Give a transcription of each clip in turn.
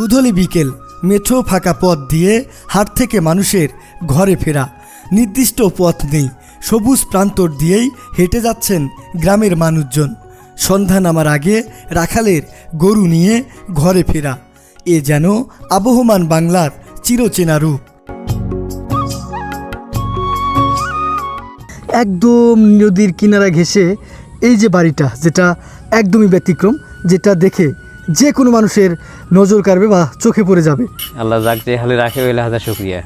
গুধলি বিকেল মেঠো ফাঁকা পথ দিয়ে হাট থেকে মানুষের ঘরে ফেরা। নির্দিষ্ট পথ নেই, সবুজ প্রান্তর দিয়েই হেঁটে যাচ্ছেন গ্রামের মানুষজন। সন্ধ্যা নামার আগে রাখালের গরু নিয়ে ঘরে ফেরা। এ যেন আবহমান বাংলার চিরচেনা রূপ। একদম নদীর কিনারা ঘেঁষে এই যে বাড়িটা, যেটা একদমই ব্যতিক্রম, যেটা দেখে যে কোনো মানুষের নজর কাড়বে বা চোখে পড়ে যাবে। আল্লাহ যাক যে হালে রাখে ওইলে হাজার শুক্রিয়া।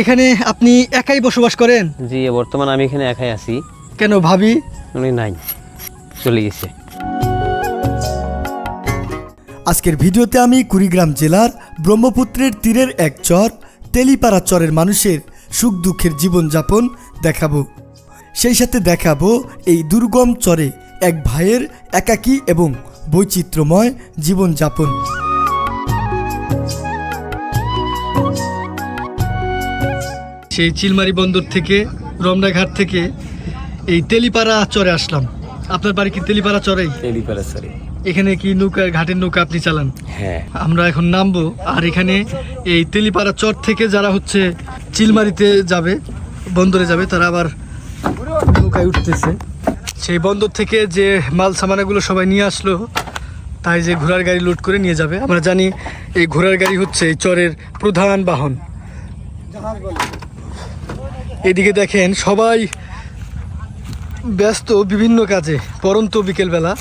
এখানে আপনি একাই বসবাস করেন? জি বর্তমান আমি এখানে একাই আছি। কেন ভাবি? উনি নাই চলে গেছে। আজকের ভিডিওতে আমি কুড়িগ্রাম জেলার ব্রহ্মপুত্রের তীরের এক চর তেলিপাড়া চরের মানুষের সুখ দুঃখের জীবনযাপন দেখাবো। সেই সাথে দেখাবো এই দুর্গম চরে এক ভাইয়ের একাকী এবং বৈচিত্র্যময় জীবনযাপন। সেই চিলমারি বন্দর থেকে রমনাঘাট থেকে এই তেলিপাড়া চরে আসলাম। আপনার বাড়ি কি তেলিপাড়া চরেই? তেলিপাড়া সরি এখানে কি নৌকা ঘাটের নৌকা আপনি চালান? হ্যাঁ। আমরা এখন নামবো আর এখানে এই তেলিপাড়া চর থেকে যারা হচ্ছে চিলমারিতে যাবে বন্দরে যাবে তারা আবার নৌকায় উঠতেছে। সেই বন্দর থেকে যে মাল সামানাগুলো সবাই নিয়ে আসলো, তাই যে ঘোড়ার গাড়ি লোড করে নিয়ে যাবে। আমরা জানি এই ঘোড়ার গাড়ি হচ্ছে এই চরের প্রধান বাহন। এদিকে দেখেন সবাই ব্যস্ত বিভিন্ন কাজে, পরন্ত বিকেলবেলা।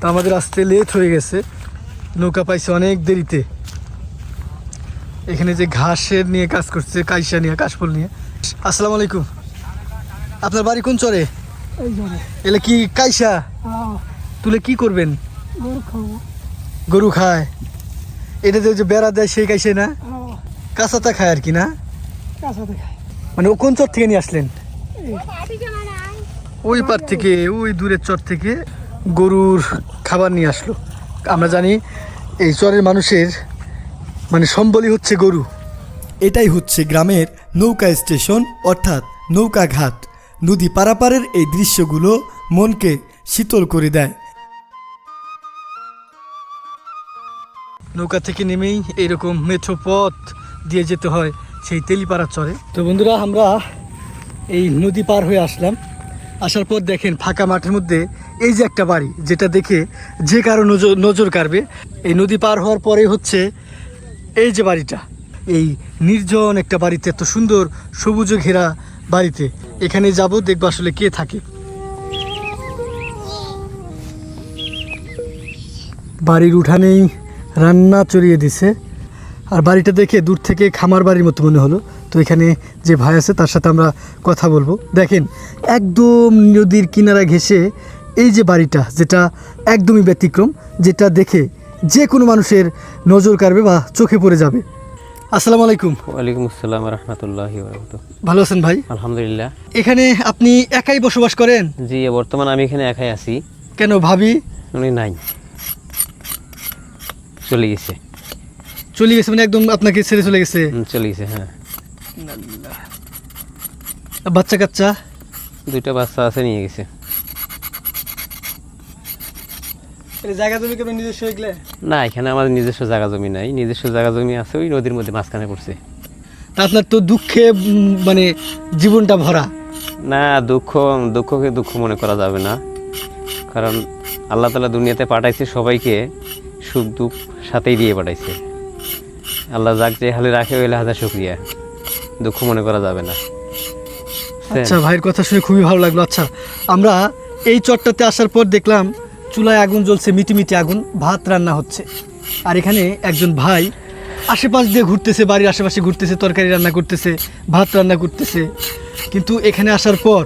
তা আমাদের আসতে লেট হয়ে গেছে, নৌকা পাইছে অনেক দেরিতে। এখানে যে ঘাসের নিয়ে কাজ করছে, কাইসা নিয়ে, কাশফুল নিয়ে। আসসালামু আলাইকুম। আপনার বাড়ি কোন চরে? এলে কি কাইসা তুলে কি করবেন? গরু খায়। এটা যে বেড়া দেয় সেই কাইসে না? কাঁচাটা খায় আর কি না? মানে ও কোন চর থেকে নিয়ে আসলেন? ওই পার থেকে ওই দূরের চর থেকে গরুর খাবার নিয়ে আসলো। আমরা জানি এই চরের মানুষের মানে সম্বলই হচ্ছে গরু। এটাই হচ্ছে গ্রামের নৌকা স্টেশন অর্থাৎ নৌকা ঘাট নদী পারাপারের এই দৃশ্যগুলো মনকে শীতল করে দেয়। নৌকা থেকে নেমেই এইরকম মেঠো পথ দিয়ে যেতে হয় সেই তেলিপাড়া চরে। তো বন্ধুরা আমরা এই নদী পার হয়ে আসলাম। আসার পর দেখেন ফাঁকা মাঠের মধ্যে এই যে একটা বাড়ি যেটা দেখে যে কারও নজর নজর কাড়বে। এই নদী পার হওয়ার পরে হচ্ছে এই যে বাড়িটা এই নির্জন একটা বাড়িতে এত সুন্দর সবুজ ঘেরা বাড়িতে। এখানে যাব, দেখব আসলে কে থাকে। বাড়ির উঠানেই রান্না চড়িয়ে দিছে। আর বাড়িটা দেখে দূর থেকে খামার বাড়ির মতো মনে হলো। তো এখানে যে ভাই আছে, তার সাথে আমরা কথা বলব। দেখেন, একদম নদীর কিনারা ঘেঁষে এই যে বাড়িটা, যেটা একদমই ব্যতিক্রম, যেটা দেখে যে কোনো মানুষের নজর কাড়বে বা চোখে পড়ে যাবে। আসসালামু আলাইকুম। ওয়ালাইকুম আসসালাম রহমতুল্লাহ ভালো আছেন ভাই? আলহামদুলিল্লাহ। এখানে আপনি একাই বসবাস করেন? জি বর্তমান আমি এখানে একাই আছি। কেন ভাবি? উনি নাই। চলে গেছে। চলে গেছে মানে একদম আপনাকে ছেড়ে চলে গেছে? চলে গেছে হ্যাঁ। বাচ্চা কাচ্চা দুইটা বাচ্চা আছে নিয়ে গেছে। জায়গা জমি কেমন নিজস্ব এগুলো? না এখানে আমাদের নিজস্ব জায়গা জমি নাই। নিজস্ব জায়গা জমি আছে ওই নদীর মধ্যে মাঝখানে পড়ছে। আপনার তো দুঃখে মানে জীবনটা ভরা। না দুঃখ দুঃখকে দুঃখ মনে করা যাবে না। কারণ আল্লাহ তালা দুনিয়াতে পাঠাইছে সবাইকে সুখ দুঃখ সাথেই দিয়ে পাঠাইছে। আল্লাহ যাক যে হালে রাখে ওইলে হাজার শুক্রিয়া। দুঃখ মনে করা যাবে না? আচ্ছা ভাইয়ের কথা শুনে খুবই ভালো লাগল। আচ্ছা আমরা এই চটটাতে আসার পর দেখলাম চুলায় আগুন জ্বলছে, মিটিমিটি আগুন, ভাত রান্না হচ্ছে। আর এখানে একজন ভাই আশেপাশ দিয়ে ঘুরতেছে, বাড়ির আশেপাশে ঘুরতেছে, তরকারি রান্না করতেছে, ভাত রান্না করতেছে। কিন্তু এখানে আসার পর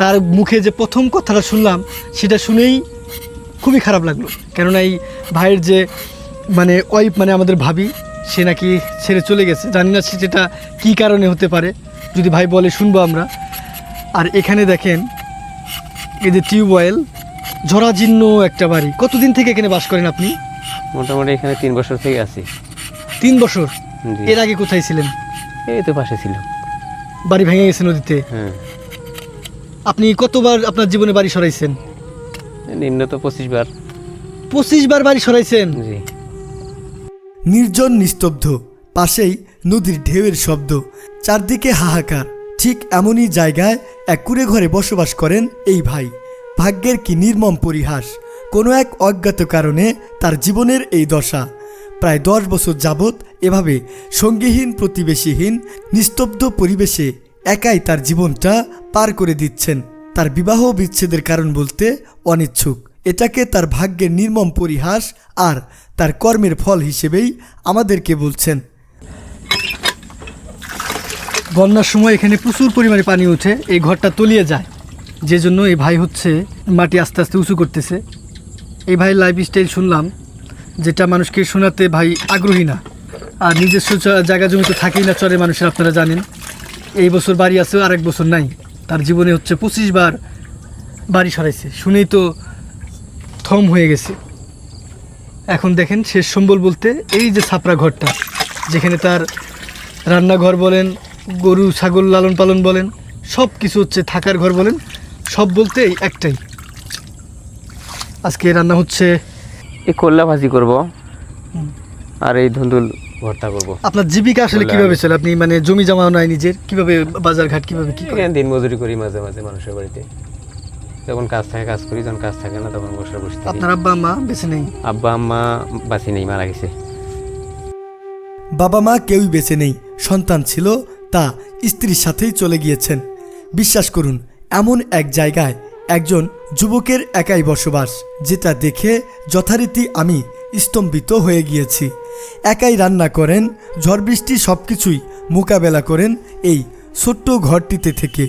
তার মুখে যে প্রথম কথাটা শুনলাম, সেটা শুনেই খুবই খারাপ লাগল। কেননা এই ভাইয়ের যে মানে ওয়াইফ মানে আমাদের ভাবি, সে নাকি ছেড়ে চলে গেছে। জানি না সেটা কী কারণে হতে পারে, যদি ভাই বলে শুনব আমরা। আর এখানে দেখেন, এই যে টিউবওয়েল ঝরাজীর্ণ একটা বাড়ি। কতদিন থেকে এখানে বাস করেন আপনি? মোটামুটি এখানে তিন বছর থেকে আছি। তিন বছর? এর আগে কোথায় ছিলেন? এই তো পাশে ছিল বাড়ি ভেঙে গেছে নদীতে? হ্যাঁ। আপনি কতবার আপনার জীবনে বাড়ি সরাইছেন? নিম্ন তো পঁচিশ বার। পঁচিশ বার বাড়ি সরাইছেন? জি। নির্জন নিস্তব্ধ পাশেই নদীর ঢেউয়ের শব্দ চারদিকে হাহাকার। ঠিক এমনই জায়গায় এক কুড়ে ঘরে বসবাস করেন এই ভাই। ভাগ্যের কি নির্মম পরিহাস? কোনো এক অজ্ঞাত কারণে তার জীবনের এই দশা। প্রায় দশ বছর যাবৎ এভাবে সঙ্গীহীন, প্রতিবেশীহীন, নিস্তব্ধ পরিবেশে একাই তার জীবনটা পার করে দিচ্ছেন। তার বিবাহ বিচ্ছেদের কারণ বলতে অনিচ্ছুক। এটাকে তার ভাগ্যের নির্মম পরিহাস আর তার কর্মের ফল হিসেবেই আমাদেরকে বলছেন। বন্যার সময় এখানে প্রচুর পরিমাণে পানি উঠে, এই ঘরটা তলিয়ে যায়। যে জন্য এই ভাই হচ্ছে মাটি আস্তে আস্তে উঁচু করতেছে। এই ভাইয়ের লাইফ স্টাইল শুনলাম, যেটা মানুষকে শোনাতে ভাই আগ্রহী না। আর নিজস্ব জায়গা জমি তো থাকেই না চরে মানুষের, আপনারা জানেন। এই বছর বাড়ি আছে আর এক বছর নাই। তার জীবনে হচ্ছে পঁচিশ বার বাড়ি সরাইছে। শুনেই তো থম হয়ে গেছে। এখন দেখেন, শেষ সম্বল বলতে এই যে ছাপড়া ঘরটা, যেখানে তার রান্নাঘর বলেন, গরু, ছাগল লালন পালন বলেন সব কিছু হচ্ছে থাকার ঘর বলেন। সব বলতে এই একটাই। আজকে রান্না হচ্ছে এই করলা ভাজি করব। আর এই ধুন্দুল ভর্তা করব। আপনার জীবিকা আসলে কীভাবে চলে? আপনি মানে জমি জমা নাই নিজের কীভাবে বাজার ঘাট কীভাবে কি করেন? দিন মজুরি করি মাঝে মাঝে মানুষের বাড়িতে। যখন কাজ থাকে কাজ করি যখন কাজ থাকে না তখন বসে বসে আপনার আব্বা মা বেছে নেই? আব্বা আম্মা বাঁচি নেই মারা গেছে। বাবা মা কেউই বেঁচে নেই। সন্তান ছিল তা স্ত্রীর সাথেই চলে গিয়েছেন। বিশ্বাস করুন এমন এক জায়গায় একজন যুবকের একাই বসবাস, যেটা দেখে যথারীতি আমি স্তম্ভিত হয়ে গিয়েছি। একাই রান্না করেন, ঝড় বৃষ্টি সব কিছুই মোকাবেলা করেন এই ছোট্ট ঘরটিতে থেকে।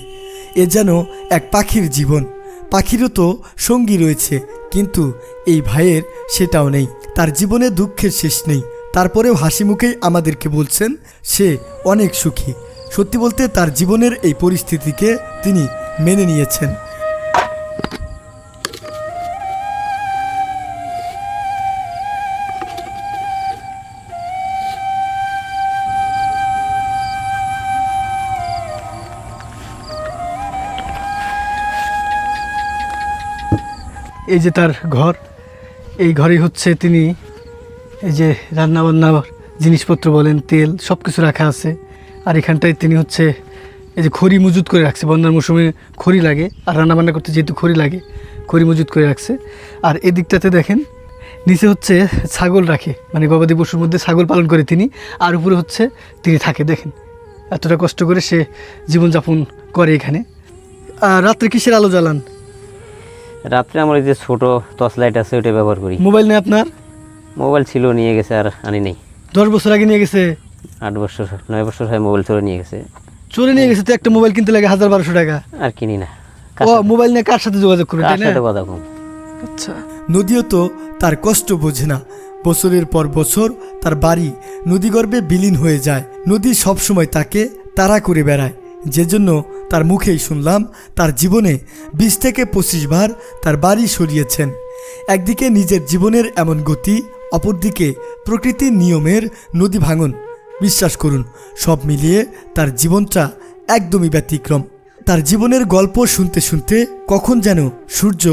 এ যেন এক পাখির জীবন। পাখিরও তো সঙ্গী রয়েছে, কিন্তু এই ভাইয়ের সেটাও নেই। তার জীবনে দুঃখের শেষ নেই। তারপরেও হাসি মুখেই আমাদেরকে বলছেন, সে অনেক সুখী। সত্যি বলতে তার জীবনের এই পরিস্থিতিকে তিনি মেনে নিয়েছেন। এই যে তার ঘর, এই ঘরেই হচ্ছে তিনি এই যে রান্না বান্না জিনিসপত্র বলেন, তেল সব কিছু রাখা আছে। আর এখানটায় তিনি হচ্ছে এই যে খড়ি মজুত করে রাখছে বন্যার মৌসুমে খড়ি লাগে আর রান্নাবান্না করতে যেহেতু খড়ি লাগে খড়ি মজুত করে রাখছে। আর এদিকটাতে দেখেন নিচে হচ্ছে ছাগল রাখে মানে গবাদি পশুর মধ্যে ছাগল পালন করে তিনি আর উপরে হচ্ছে তিনি থাকে দেখেন। এতটা কষ্ট করে সে জীবনযাপন করে এখানে। আর রাত্রে কিসের আলো জ্বালান? রাত্রে আমার এই যে ছোট টর্চ লাইট আছে ওটা ব্যবহার করি। মোবাইল নেই আপনার? মোবাইল ছিল নিয়ে গেছে আর আনি নেই। দশ বছর আগে নিয়ে গেছে? আট বছর নয় বছর হয় মোবাইল চলে নিয়ে গেছে। চোরে নিয়ে গেছে তো একটা মোবাইল কিনতে লাগে হাজার বারোশো টাকা। আর কিনি না। ও মোবাইল নিয়ে কার সাথে যোগাযোগ করবে কার তাই না? সাথে কথা কম আচ্ছা। নদীও তো তার কষ্ট বোঝে না। বছরের পর বছর তার বাড়ি নদীগর্ভে বিলীন হয়ে যায়। নদী সবসময় তাকে তাড়া করে বেড়ায়। যে জন্য তার মুখেই শুনলাম তার জীবনে বিশ থেকে পঁচিশ বার তার বাড়ি সরিয়েছেন। একদিকে নিজের জীবনের এমন গতি অপরদিকে প্রকৃতির নিয়মের নদী ভাঙন। বিশ্বাস করুন, সব মিলিয়ে তার জীবনটা একদমই ব্যতিক্রম। তার জীবনের গল্প শুনতে শুনতে কখন যেন সূর্য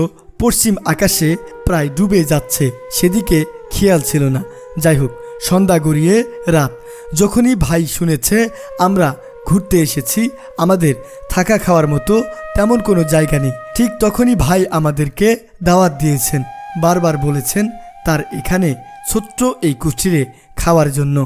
পশ্চিম আকাশে প্রায় ডুবে যাচ্ছে, সেদিকে খেয়াল ছিল না। যাই হোক, সন্ধ্যা গড়িয়ে রাত। যখনই ভাই শুনেছে, আমরা ঘুরতে এসেছি, আমাদের থাকা খাওয়ার মতো তেমন কোনো জায়গা নেই। ঠিক তখনই ভাই আমাদেরকে দাওয়াত দিয়েছেন, বারবার বলেছেন তার এখানে ছোট্ট এই কুঠিরে খাওয়ার জন্য।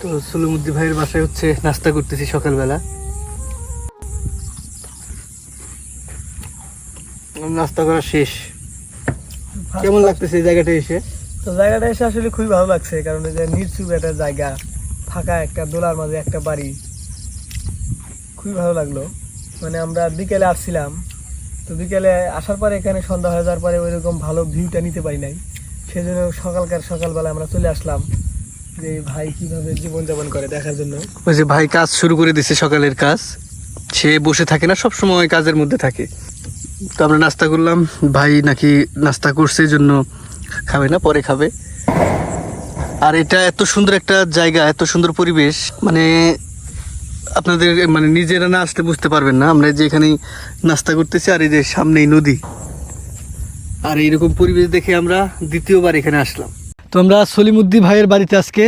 তো সলিমুদ্দি ভাইয়ের বাসায় হচ্ছে নাস্তা করতেছি সকালবেলা। নাস্তা করা শেষ। কেমন লাগতেছে এই জায়গাটা এসে? তো জায়গাটা এসে আসলে খুবই ভালো লাগছে কারণ এই যে নির্চুপ একটা জায়গা ফাঁকা একটা দোলার মাঝে একটা বাড়ি খুবই ভালো লাগল। মানে আমরা বিকেলে আসছিলাম তো বিকেলে আসার পরে এখানে সন্ধ্যা হয়ে যাওয়ার পরে ওইরকম ভালো ভিউটা নিতে পারি নাই। সেজন্য সকালকার সকালবেলা আমরা চলে আসলাম। যে ভাই কীভাবে জীবনযাপন করে দেখার জন্য? ওই যে ভাই কাজ শুরু করে দিছে সকালের কাজ। সে বসে থাকে না সব সময় কাজের মধ্যে থাকে। তো আমরা নাস্তা করলাম। ভাই নাকি নাস্তা করছে জন্য খাবে না, পরে খাবে। আর এটা এত সুন্দর একটা জায়গা, এত সুন্দর পরিবেশ। মানে আপনাদের মানে নিজেরা না আসলে বুঝতে পারবেন না। আমরা যে এখানে নাস্তা করতেছি, আর এই যে সামনেই নদী। আর এইরকম পরিবেশ দেখে আমরা দ্বিতীয়বার এখানে আসলাম। তো আমরা সলিমুদ্দি ভাইয়ের বাড়িতে আজকে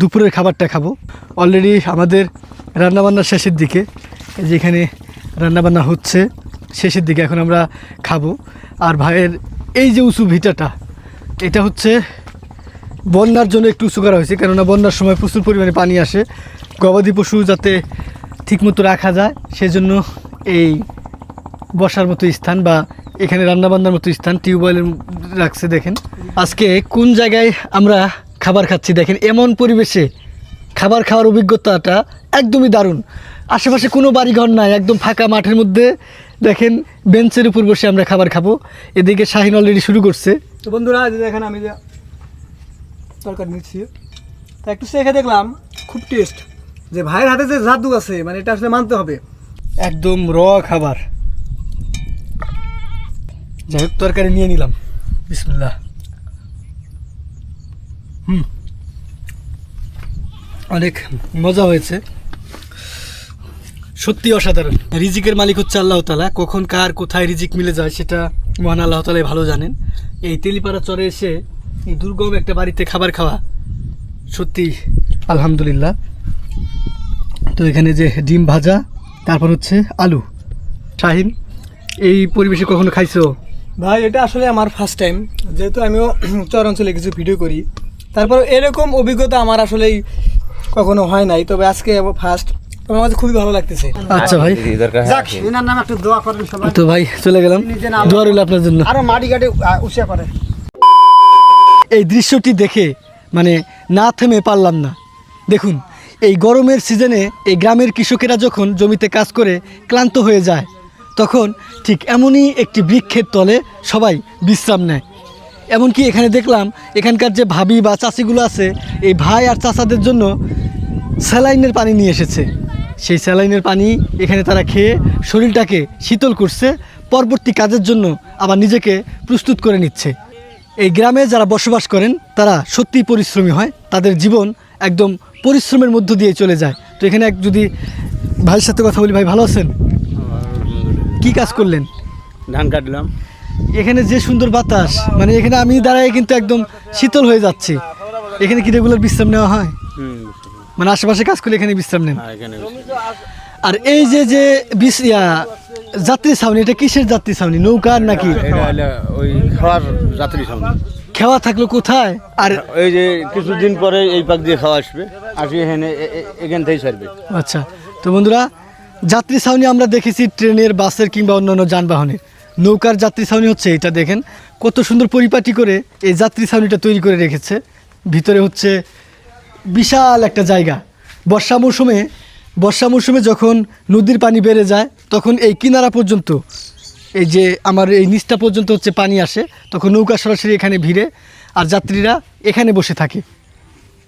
দুপুরের খাবারটা খাব। অলরেডি আমাদের রান্নাবান্নার শেষের দিকে, এই যে এখানে রান্নাবান্না হচ্ছে, শেষের দিকে এখন আমরা খাব। আর ভাইয়ের এই যে উঁচু ভিটাটা, এটা হচ্ছে বন্যার জন্য একটু উঁচু করা হয়েছে, কেননা বন্যার সময় প্রচুর পরিমাণে পানি আসে। গবাদি পশু যাতে ঠিকমতো রাখা যায়, সেজন্য এই বসার মতো স্থান বা এখানে রান্নাবান্নার মতো স্থান টিউবওয়েলের রাখছে দেখেন। আজকে কোন জায়গায় আমরা খাবার খাচ্ছি দেখেন এমন পরিবেশে খাবার খাওয়ার অভিজ্ঞতাটা একদমই দারুণ। আশেপাশে কোনো বাড়িঘর নাই একদম ফাঁকা মাঠের মধ্যে দেখেন বেঞ্চের উপর বসে আমরা খাবার খাব। এদিকে শাহিন অলরেডি শুরু করছে। তো বন্ধুরা দেখেন আমি যে তরকারি নিচ্ছি। তা একটু চেখে দেখলাম খুব টেস্ট যে ভাইয়ের হাতে যে জাদু আছে মানে এটা আসলে মানতে হবে। একদম র খাবার। যাই হোক, তরকারি নিয়ে নিলাম। বিসমুল্লাহ। হুম। অনেক মজা হয়েছে। সত্যি অসাধারণ। রিজিকের মালিক হচ্ছে আল্লাহ তালা কখন কার কোথায় রিজিক মিলে যায় সেটা মহান আল্লাহ তালাই ভালো জানেন। এই তেলিপাড়া চরে এসে এই দুর্গম একটা বাড়িতে খাবার খাওয়া সত্যি আলহামদুলিল্লাহ। তো এখানে যে ডিম ভাজা, তারপর হচ্ছে আলু। শাহিন, এই পরিবেশে কখনো খাইছো? ভাই এটা আসলে আমার ফার্স্ট টাইম যেহেতু আমিও চর অঞ্চলে কিছু ভিডিও করি। তারপর এরকম অভিজ্ঞতা আমার আসলেই কখনো হয় নাই। তবে আজকে ফার্স্ট আমার খুবই ভালো লাগতেছে। আচ্ছা ভাই। যাক এনার নামে একটু দোয়া করেন সবাই। তো ভাই চলে গেলাম। দোয়া রইল আপনার জন্য। আরও মাটি গাটে উষা করে। এই দৃশ্যটি দেখে মানে না থেমে পারলাম না। দেখুন এই গরমের সিজনে এই গ্রামের কৃষকেরা যখন জমিতে কাজ করে ক্লান্ত হয়ে যায় তখন ঠিক এমনই একটি বৃক্ষের তলে সবাই বিশ্রাম নেয়। এমনকি এখানে দেখলাম এখানকার যে ভাবি বা চাষিগুলো আছে, এই ভাই আর চাষাদের জন্য স্যালাইনের পানি নিয়ে এসেছে। সেই স্যালাইনের পানি এখানে তারা খেয়ে শরীরটাকে শীতল করছে, পরবর্তী কাজের জন্য আবার নিজেকে প্রস্তুত করে নিচ্ছে। এই গ্রামে যারা বসবাস করেন, তারা সত্যিই পরিশ্রমী হয়, তাদের জীবন একদম পরিশ্রমের মধ্য দিয়ে চলে যায়। তো এখানে এক যদি ভাইয়ের সাথে কথা বলি, ভাই ভালো আছেন? কি কাজ করলেন? ধান কাটলাম। এখানে যে সুন্দর বাতাস মানে এখানে আমি দাঁড়াই কিন্তু একদম শীতল হয়ে যাচ্ছে। এখানে কি রেগুলার বিশ্রাম নেওয়া হয়? মানে আশেপাশে কাজ করলে এখানে বিশ্রাম নেন? আর এখানে আর এই যে যে যাত্রী ছাউনি এটা কিসের যাত্রী ছাউনি? নৌকার নাকি? ওই খাওয়ার যাত্রী সামনে খেওয়া থাকল কোথায়? আর ওই যে কিছুদিন পরে এই পাক দিয়ে খাওয়া আসবে। আসি এখানে এখান থেকেই সারবে আচ্ছা তো বন্ধুরা যাত্রী ছাউনি আমরা দেখেছি ট্রেনের, বাসের কিংবা অন্যান্য যানবাহনের। নৌকার যাত্রী ছাউনি হচ্ছে এটা, দেখেন। কত সুন্দর পরিপাটি করে এই যাত্রী ছাউনিটা তৈরি করে রেখেছে। ভিতরে হচ্ছে বিশাল একটা জায়গা। বর্ষা মৌসুমে বর্ষা মৌসুমে যখন নদীর পানি বেড়ে যায়, তখন এই কিনারা পর্যন্ত, এই যে আমার এই নিচটা পর্যন্ত হচ্ছে পানি আসে, তখন নৌকা সরাসরি এখানে ভিড়ে আর যাত্রীরা এখানে বসে থাকে।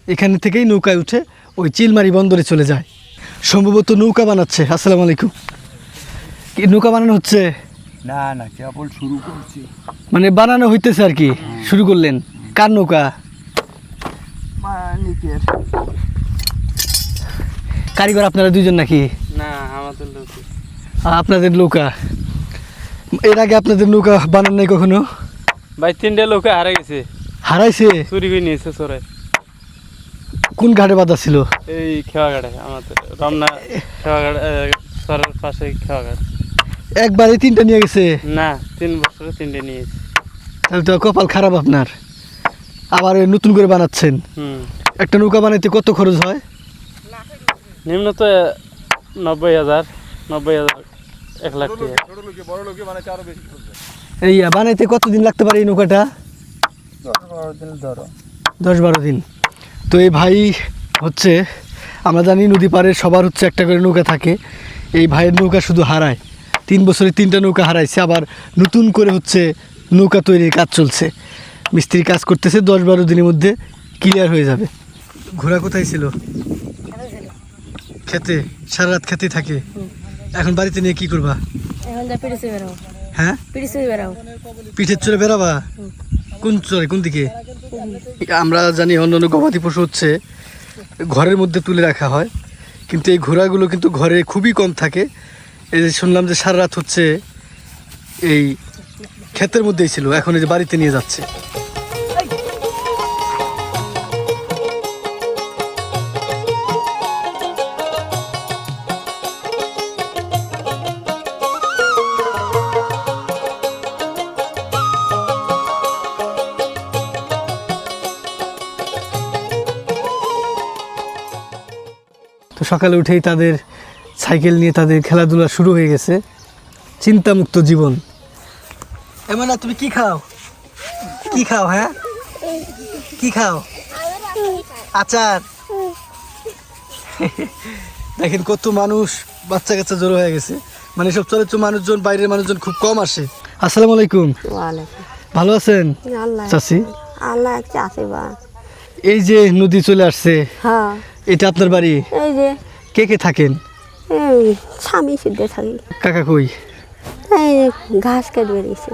এখানে থেকেই নৌকায় উঠে ওই চিলমারি বন্দরে চলে যায়। সম্ভবত নৌকা বানাচ্ছে আসসালামু আলাইকুম। কি নৌকা বানানো হচ্ছে? না না কেবল শুরু করছি। মানে বানানো হইতেছে আর কি শুরু করলেন। কার নৌকা? কারিগর আপনারা দুইজন নাকি? না আমাদের আপনাদের নৌকা। এর আগে আপনাদের নৌকা বানান নাই কখনো? ভাই তিনটে লোকে হারা গেছে। হারাইছে? চুরি করে নিয়েছে চোরে কোন ঘাটে বাঁধা ছিল? এই খেওয়াঘাটে আমাদের রমনা খেওয়াঘাট সরের পাশে খেওয়াঘাট। একবারে তিনটা নিয়ে গেছে? না তিন বছরে তিনটে নিয়েছে। তাহলে তো কপাল খারাপ আপনার। আবার নতুন করে বানাচ্ছেন। হুম। একটা নৌকা বানাইতে কত খরচ হয়? নিম্ন তো নব্বই হাজার নব্বই হাজার এক লাখ টাকা। এই বানাইতে কতদিন লাগতে পারে এই নৌকাটা? দশ বারো দিন। তো এই ভাই হচ্ছে আমরা জানি নদী পাড়ের সবার হচ্ছে একটা করে নৌকা থাকে। এই ভাইয়ের নৌকা শুধু হারায়। তিন বছরে তিনটা নৌকা হারাইছে আবার নতুন করে হচ্ছে নৌকা তৈরির কাজ চলছে। মিস্ত্রি কাজ করতেছে দশ বারো দিনের মধ্যে ক্লিয়ার হয়ে যাবে। ঘোরা কোথায় ছিল? খেতে সারা রাত খেতে থাকে। এখন বাড়িতে নিয়ে কি করবা? হ্যাঁ? পিঠের চলে বেরাবা কোন চলে কোন দিকে? আমরা জানি অন্য অন্য গবাদি পশু হচ্ছে, ঘরের মধ্যে তুলে রাখা হয়। কিন্তু এই ঘোড়াগুলো কিন্তু ঘরে খুবই কম থাকে। এই যে শুনলাম যে সারা রাত হচ্ছে এই ক্ষেতের মধ্যেই ছিল, এখন এই যে বাড়িতে নিয়ে যাচ্ছে। সকালে উঠেই তাদের সাইকেল নিয়ে তাদের খেলাধুলা শুরু হয়ে গেছে। চিন্তামুক্ত জীবন। এমন না তুমি কি খাও? কি খাও হ্যাঁ? কি খাও? আচার। দেখেন কত মানুষ বাচ্চা কাচ্চা জড়ো হয়ে গেছে। মানে সব চরিত্র মানুষজন বাইরের মানুষজন খুব কম আসে। আসসালামু আলাইকুম। ভালো আছেন? আল্লাহ চাচি? আল্লাহ এই যে নদী চলে আসছে। হ্যাঁ। এটা আপনার বাড়ি? এই যে। কে কে থাকেন? এই স্বামী সিদ্ধে থাকি। কাকা কই? এই যে ঘাস কেটে বেরিয়েছে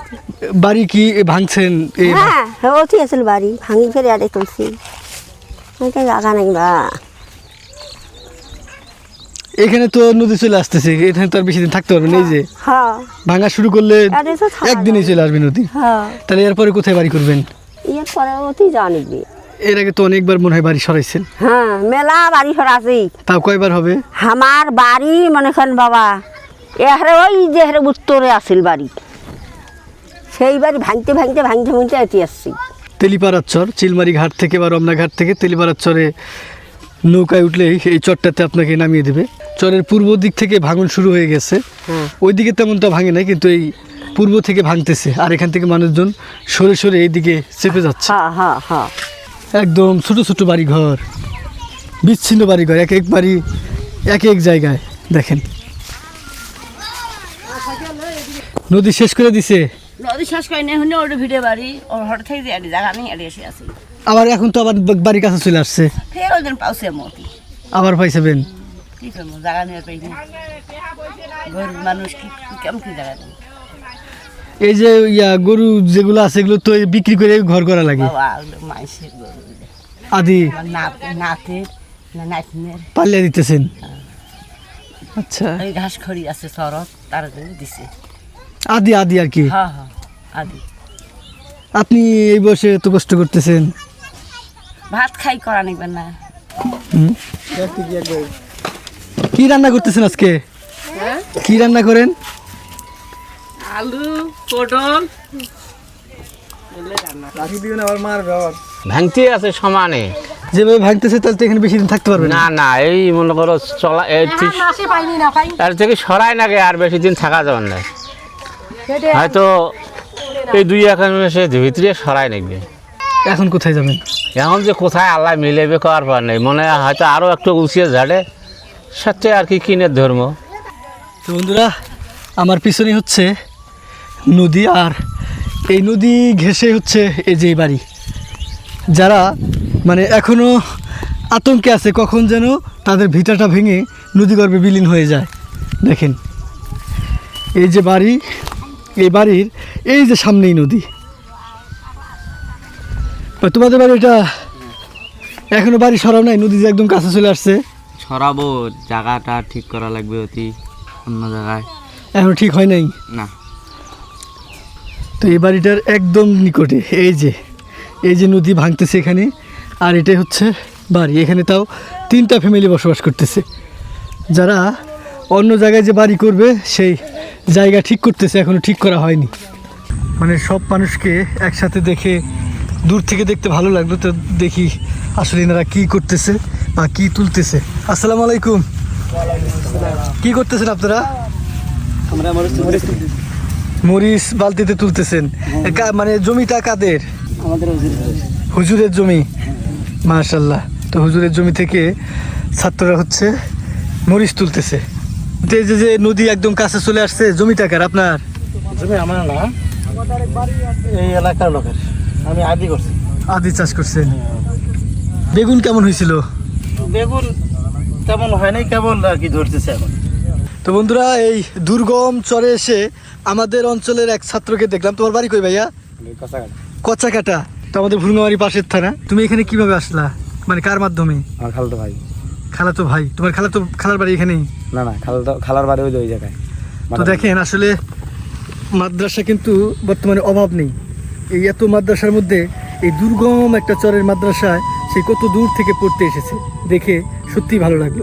বাড়ি কি? ভাঙছেন? এই হ্যাঁ অতি আছিল বাড়ি। ভাঙি ফেরে আরে তুলছি। জাগা নাই বা। এখানে তো নদী চলে আসতেছে। এখানে তো আর বেশি দিন থাকতে পারবেন এই যে। হ্যাঁ ভাঙা শুরু করলে আরে তো একদিনই চলে আসবে নদী। হ্যাঁ তাহলে এরপরে কোথায় বাড়ি করবেন? ইয়ের পরে অতি জানিবি। এর আগে তো অনেকবার মনে হয় বাড়ি সরাইছেন। হ্যাঁ মেলা বাড়ি সর আছে তাও কয়বার হবে? আমার বাড়ি মনে করেন বাবা এহারে ওই যে হারে উত্তরে আছিল বাড়ি। সেই বাড়ি ভাঙতে ভাঙতে ভাঙতে ভাঙতে এটি আসছি। তেলিপাড়ার চর চিলমারি ঘাট থেকে বা রমনা ঘাট থেকে তেলিপাড়ার চরে নৌকায় উঠলেই এই চরটাতে আপনাকে নামিয়ে দেবে। চরের পূর্ব দিক থেকে ভাঙন শুরু হয়ে গেছে। হ্যাঁ। ওই দিকে তেমনটা ভাঙে নাই কিন্তু এই পূর্ব থেকে ভাঙতেছে। আর এখান থেকে মানুষজন সরে সরে এইদিকে চেপে যাচ্ছে। হ্যাঁ হ্যাঁ হ্যাঁ। একদম ছোট ছোট বাড়ি ঘর বিচ্ছিন্ন বাড়ি ঘর এক এক বাড়ি এক এক জায়গায় দেখেন। নদী শেষ করে দিছে। নদী শেষ করে নেই হলে ওর ভিড়ে বাড়ি ওর হঠাৎ থেকে যে জায়গা নেই এসে আসি আবার এখন তো আবার বাড়ির কাছে চলে আসছে। ফের ওই দিন পাউছে মতি। আবার পাইছেবেন কি করব জায়গা নিয়ে পাই না গরিব মানুষ কি কেমন কি জায়গা এই যে ইয়া গরু যেগুলো আছে এগুলো তো এই বিক্রি করে ঘর করা লাগে। আদি। পাল্লিয়া দিতেছেন? আচ্ছা। এই ঘাস খড়ি আছে শরৎ তার জন্য দিছে। আদি আদি আর কি? হ্যাঁ হ্যাঁ আদি। আপনি এই বয়সে এত কষ্ট করতেছেন? ভাত খাই করা নিবেন না? কি রান্না করতেছেন আজকে? কি রান্না করেন? আলু পটল। ভাঙতে আছে সমানে। যেভাবে ভাঙতেছে তাহলে তো এখানে বেশি দিন থাকতে পারবেন না। না এই মনে করো চলা এই ঠিক তার থেকে সরাই নাগে আর বেশি দিন থাকা যাবে না। হয়তো এই দুই এক মাসে ভিতরে সরাই নাকবে এখন কোথায় যাবেন? এখন যে কোথায় আল্লাহ মিলেবে করার পর নেই। মনে হয় হয়তো আরও একটু উচিয়ে ঝাড়ে। সত্যি আর কি কিনের ধর্ম তো বন্ধুরা আমার পিছনে হচ্ছে নদী আর এই নদী ঘেঁষে হচ্ছে এই যে বাড়ি। যারা মানে এখনও আতঙ্কে আছে কখন যেন তাদের ভিটাটা ভেঙে নদী নদীগর্ভে বিলীন হয়ে যায়। দেখেন এই যে বাড়ি এই বাড়ির এই যে সামনেই নদী। তোমাদের বাড়ি এটা এখনও বাড়ি সরাও নাই? নদী যে একদম কাছে চলে আসছে। সরাবো জায়গাটা ঠিক করা লাগবে অতি অন্য জায়গায়। এখনও ঠিক হয় নাই? না। তো এই বাড়িটার একদম নিকটে, এই যে এই যে নদী ভাঙতেছে এখানে, আর এটাই হচ্ছে বাড়ি। এখানে তাও তিনটা ফ্যামিলি বসবাস করতেছে। যারা অন্য জায়গায় যে বাড়ি করবে, সেই জায়গা ঠিক করতেছে এখনও ঠিক করা হয়নি। মানে সব মানুষকে একসাথে দেখে দূর থেকে দেখতে ভালো লাগল, তো দেখি আসলে এনারা কী করতেছে বা কী তুলতেছে। আসসালামু আলাইকুম। কি করতেছেন আপনারা? আমরা মরিচ বালতিতে তুলতেছেন। কা- মানে জমিটা কাদের? আমাদের হুজুরের জমি। মাশাল্লাহ তো হুজুরের জমি থেকে ছাত্ররা হচ্ছে মরিচ তুলতেছে। এই যে যে নদী একদম কাছে চলে আসছে জমিটা কার? আপনার? জমি আমার না এই এলাকার লোকের। আমি আদি করছি। আদি চাষ করছেন। বেগুন কেমন হয়েছিল? বেগুন তেমন হয় নাই কেবল আর কি ধরতেছে এখন। তো বন্ধুরা এই দুর্গম চরে এসে আমাদের অঞ্চলের এক ছাত্রকে দেখলাম। তোমার বাড়ি কই ভাইয়া? কচাকাটা তো আমাদের ভুরুঙ্গামারি পাশের থানা। তুমি এখানে কীভাবে আসলা? মানে কার মাধ্যমে? আমার খালাতো ভাই। খালাতো ভাই। তোমার খালাতো খালার বাড়ি এখানেই? না না খালাতো খালার বাড়ি ওই ওই জায়গায়। তো দেখেন আসলে মাদ্রাসা কিন্তু বর্তমানে অভাব নেই। এই এত মাদ্রাসার মধ্যে এই দুর্গম একটা চরের মাদ্রাসায় সে কত দূর থেকে পড়তে এসেছে। দেখে সত্যিই ভালো লাগল।